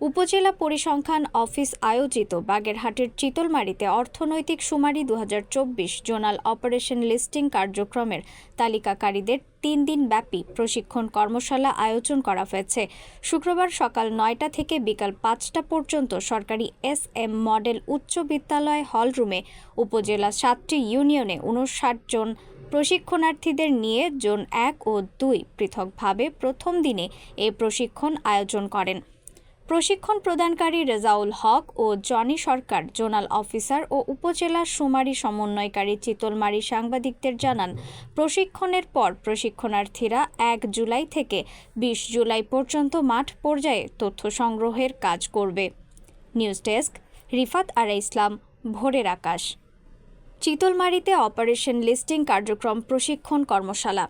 উপজেলা পরিসংখ্যান অফিস আয়োজিত বাগেরহাটের চিতলমারিতে অর্থনৈতিক সুমারি দু হাজার চব্বিশ জোনাল অপারেশন লিস্টিং কার্যক্রমের তালিকাকারীদের তিন দিন ব্যাপী প্রশিক্ষণ কর্মশালা আয়োজন করা হয়েছে। শুক্রবার সকাল নয়টা থেকে বিকাল পাঁচটা পর্যন্ত সরকারি এস এম মডেল উচ্চ বিদ্যালয় হলরুমে উপজেলা সাতটি ইউনিয়নে উনষাট জন প্রশিক্ষণার্থীদের নিয়ে জোন এক ও দুই পৃথকভাবে প্রথম দিনে এ প্রশিক্ষণ আয়োজন করেন। প্রশিক্ষণ প্রদানকারী রেজাউল হক ও জনি সরকার, জোনাল অফিসার ও উপজেলা শুমারি সমন্বয়কারী চিতলমারি সাংবাদিকদের জানান, প্রশিক্ষণের পর প্রশিক্ষণার্থীরা এক জুলাই থেকে বিশ জুলাই পর্যন্ত মাঠ পর্যায়ে তথ্য সংগ্রহের কাজ করবে। News desk, Rifat Ara Islam, Bhorer Akash. চিতলমারিতে operation listing কার্যক্রম প্রশিক্ষণ কর্মশালা।